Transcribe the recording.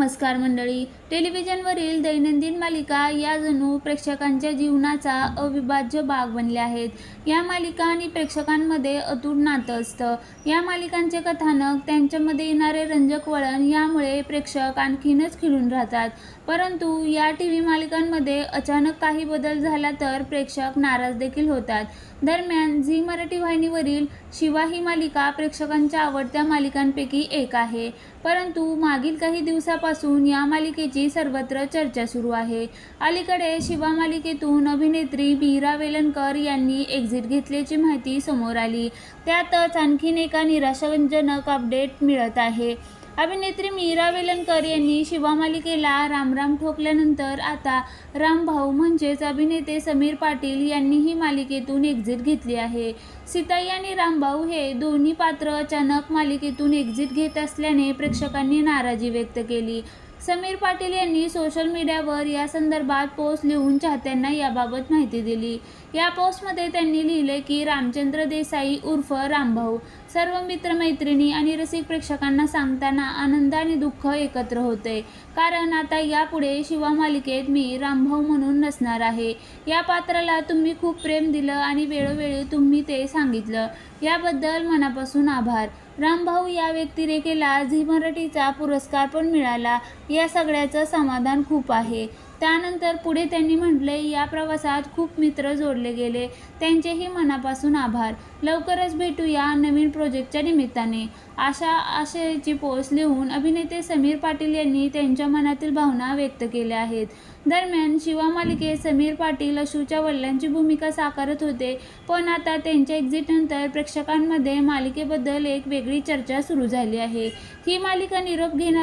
नमस्कार मंडळी. टेलिव्हिजनवरील दैनंदिन मालिका या जणू प्रेक्षकांच्या जीवनाचा अविभाज्य भाग बनल्या आहेत. या मालिका आणि प्रेक्षकांमध्ये अतूट नातं असतं. या मालिकांचे कथानक त्यांच्यामध्ये येणारे रंजक वळण यामुळे प्रेक्षक आणखीनच खिळून राहतात. परंतु या टी व्ही मालिकांमध्ये अचानक काही बदल झाला तर प्रेक्षक नाराज देखील होतात. दरम्यान झी मराठी वाहिनीवरील शिवा ही मालिका प्रेक्षकांच्या आवडत्या मालिकांपैकी एक आहे. परंतु मागील काही दिवसापासून या मालिकेची सर्वत्र चर्चा सुरू आहे. अलीकडे शिवा मालिकेतून अभिनेत्री मीरा वेलणकर यांनी एक्झिट घेतल्याची माहिती समोर आली. त्यातच आणखीन एका निराशाजनक अपडेट मिळत आहे. अभिनेत्री मीरा वेलणकर यांनी शिवा मालिकेला रामराम ठोकल्यानंतर आता रामभाऊ म्हणजेच अभिनेते समीर पाटील यांनीही मालिकेतून एक्झिट घेतली आहे. सीताई आणि रामभाऊ हे दोन्ही पात्र अचानक मालिकेतून एक्झिट घेत असल्याने प्रेक्षकांनी नाराजी व्यक्त केली. समीर पाटील यांनी सोशल मीडियावर या संदर्भात पोस्ट लिहून चाहत्यांना याबाबत माहिती दिली. या पोस्टमध्ये त्यांनी लिहिले की रामचंद्र देसाई उर्फ रामभाऊ सर्व मित्रमैत्रिणी आणि रसिक प्रेक्षकांना सांगताना आनंद आणि दुःख एकत्र होते. कारण आता यापुढे शिवा मालिकेत मी रामभाऊ म्हणून नसणार आहे. या पात्राला तुम्ही खूप प्रेम दिलं आणि वेळोवेळी तुम्ही ते सांगितलं. याबद्दल मनापासून आभार. रामभाऊ या व्यक्तिरेखेला झी मराठीचा पुरस्कार पण मिळाला. या सगळ्याचं समाधान खूप आहे. त्यानंतर पुढे त्यांनी म्हटले या प्रवासात खूप मित्र जोडले गेले. त्यांचेही मनापासून आभार. लवकरच भेटूया नवीन प्रोजेक्टच्या निमित्ताने. अशा आशयाची पोस्ट लिहून अभिनेते समीर पाटील यांनी त्यांच्या मनातील भावना व्यक्त केल्या आहेत. दरम्यान शिवा मालिकेत समीर पाटील अशूच्या वडिलांची भूमिका साकारत होते पण आता त्यांच्या एक्झिटनंतर प्रेक्षकांमध्ये मालिकेबद्दल एक वेगळी चर्चा सुरू झाली आहे. ही मालिका निरोप घेणार